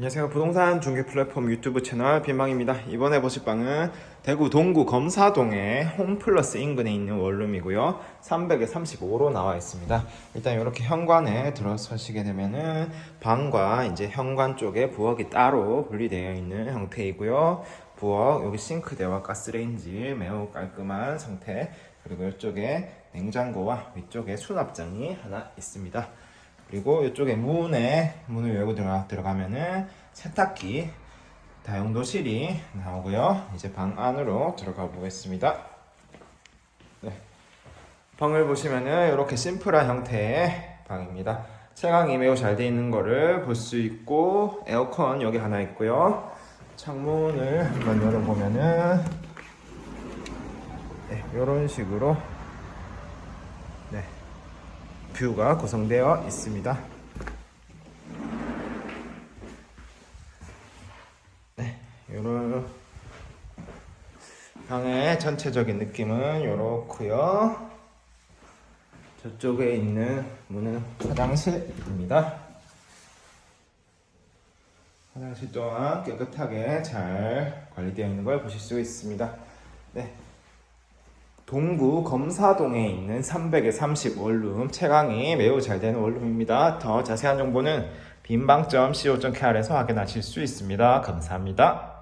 안녕하세요. 부동산 중개 플랫폼 유튜브 채널 빈방입니다. 이번에 보실 방은 대구 동구 검사동의 홈플러스 인근에 있는 원룸이고요. 300에 35로 나와 있습니다. 일단 이렇게 현관에 들어서시게 되면은 방과 이제 현관 쪽에 부엌이 따로 분리되어 있는 형태이고요. 부엌 여기 싱크대와 가스레인지 매우 깔끔한 상태 그리고 이쪽에 냉장고와 위쪽에 수납장이 하나 있습니다. 그리고 이쪽에 문에 문을 열고 들어가, 들어가면은 세탁기 다용도실이 나오고요. 이제 방 안으로 들어가 보겠습니다. 네. 방을 보시면은 이렇게 심플한 형태의 방입니다. 채광이 매우 잘 돼 있는 거를 볼 수 있고 에어컨 여기 하나 있고요. 창문을 한번 열어보면은 네, 이런 식으로 네, 뷰가 구성되어 있습니다. 네, 요런 방의 전체적인 느낌은 요렇고요. 저쪽에 있는 문은 화장실입니다. 화장실 또한 깨끗하게 잘 관리되어 있는 걸 보실 수 있습니다. 네. 동구 검사동에 있는 300에 30 원룸 채광이 매우 잘 되는 원룸입니다. 더 자세한 정보는 빈방점 co.kr에서 확인하실 수 있습니다. 감사합니다.